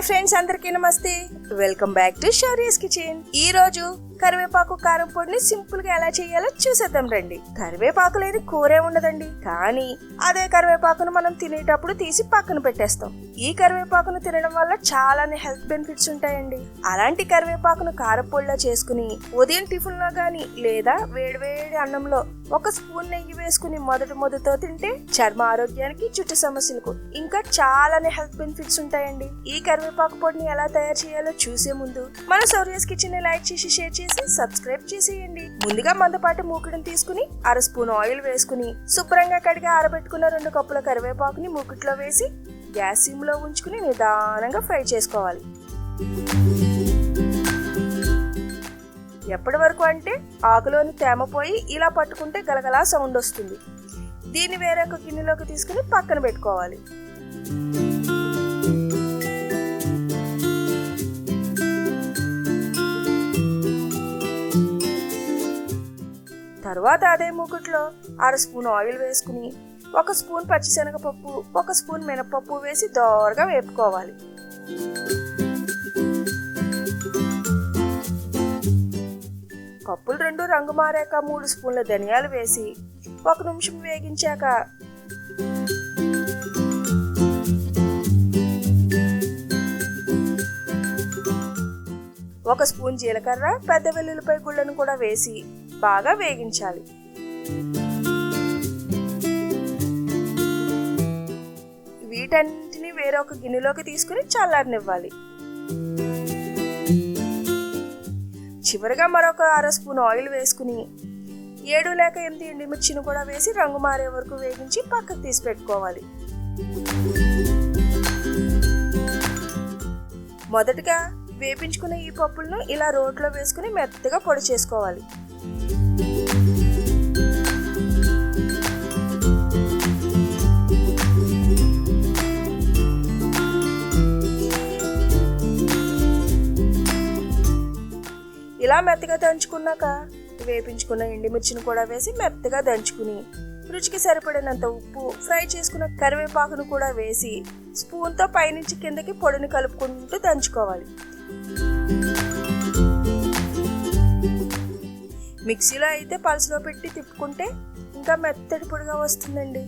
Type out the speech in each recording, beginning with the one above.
Hi friends అందరికీ నమస్తే. Welcome back to Shaurya's kitchen ఈ రోజు కరివేపాకు కారం పొడిని సింపుల్గా ఎలా చేయాలో చూసేద్దాం రండి. కరివేపాకు లేని కూరే ఉండదండి. కానీ అదే కరివేపాకును మనం తినేటప్పుడు తీసి పక్కన పెట్టేస్తాం. ఈ కరివేపాకును తినడం వల్ల చాలానే హెల్త్ బెనిఫిట్స్ ఉంటాయండి. అలాంటి కరివేపాకును కారపొడిలో చేసుకుని ఉదయం టిఫిన్లో లేదా వేడివేడి అన్నంలో ఒక స్పూన్ నెయ్యి వేసుకుని మొదటి మొదటితో తింటే చర్మ ఆరోగ్యానికి చుట్టు సమస్యలకు ఇంకా చాలానే హెల్త్ బెనిఫిట్స్ ఉంటాయండి. ఈ కరివేపాకు పొడిని ఎలా తయారు చేయాలో చూసే ముందు మన సౌర్యస్ కిచెన్ లైక్ చేసి షేర్ చేసి సబ్స్క్రైబ్ చేసేయండి. ముందుగా మందపాటి మూకుడిని తీసుకుని అర స్పూన్ ఆయిల్ వేసుకుని శుభ్రంగా కడిగి ఆరబెట్టుకున్న రెండు కప్పుల కరివేపాకుని మూకుట్లో వేసి గ్యాస్ సిమ్లో ఉంచుకుని నిదానంగా ఫ్రై చేసుకోవాలి. ఎప్పటి వరకు అంటే ఆకులోని తేమ పోయి ఇలా పట్టుకుంటే గలగలా సౌండ్ వస్తుంది. దీన్ని వేరొక గిన్నెలోకి తీసుకుని పక్కన పెట్టుకోవాలి. తర్వాత అదే మూకుట్లో అర స్పూన్ ఆయిల్ వేసుకుని ఒక స్పూన్ పచ్చిశనగపప్పు ఒక స్పూన్ మినపప్పు వేసి దోరగా వేపుకోవాలి. పప్పులు రెండు రంగు మారాక మూడు స్పూన్ల ధనియాలు వేసి ఒక నిమిషం వేగించాక ఒక స్పూన్ జీలకర్ర పెద్ద వెల్లుల్లిపై గుళ్ళను కూడా వేసి బాగా వేగించాలి. వీటన్నిటిని వేరొక గిన్నెలోకి తీసుకుని చల్లారనివ్వాలి. చివరిగా మరొక అర స్పూన్ ఆయిల్ వేసుకుని ఏడు లేక ఎనిమిది ఎండిమిర్చిని కూడా వేసి రంగు మారే వరకు వేగించి పక్కకు తీసి పెట్టుకోవాలి. మొదటగా వేపించుకున్న ఈ పప్పులను ఇలా రోట్లో వేసుకుని మెత్తగా పొడి చేసుకోవాలి. ఇలా మెత్తగా దంచుకున్నాక వేపించుకున్న ఎండుమిర్చిని కూడా వేసి మెత్తగా దంచుకుని రుచికి సరిపడినంత ఉప్పు ఫ్రై చేసుకున్న కరివేపాకును కూడా వేసి స్పూన్తో పైనుంచి కిందకి పొడిని కలుపుకుంటూ దంచుకోవాలి. మిక్సీలో అయితే పలుసులో పెట్టి తిప్పుకుంటే ఇంకా మెత్తటి పొడిగా వస్తుందండి.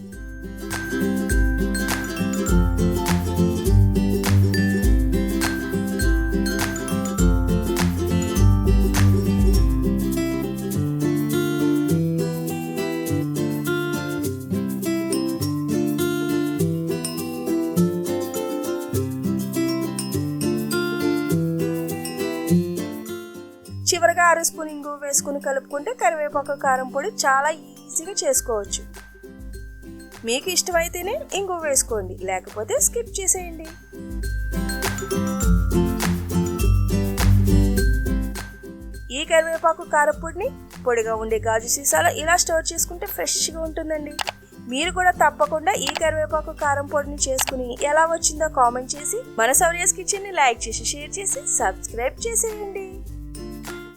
చివరిగా అర స్పూన్ ఇంగువ వేసుకుని కలుపుకుంటే కరివేపాకు కారం పొడి చాలా ఈజీగా చేసుకోవచ్చు. మీకు ఇష్టమైతేనే ఇంగువ వేసుకోండి లేకపోతే స్కిప్ చేసేయండి. ఈ కరివేపాకు కారపొడిని పొడిగా ఉండే గాజు సీసాలో ఇలా స్టోర్ చేసుకుంటే ఫ్రెష్గా ఉంటుందండి. మీరు కూడా తప్పకుండా ఈ కరివేపాకు కారం పొడిని చేసుకుని ఎలా వచ్చిందో కామెంట్ చేసి మన సౌర్యస్ కిచెన్ని లైక్ చేసి షేర్ చేసి సబ్స్క్రైబ్ చేసేయండి.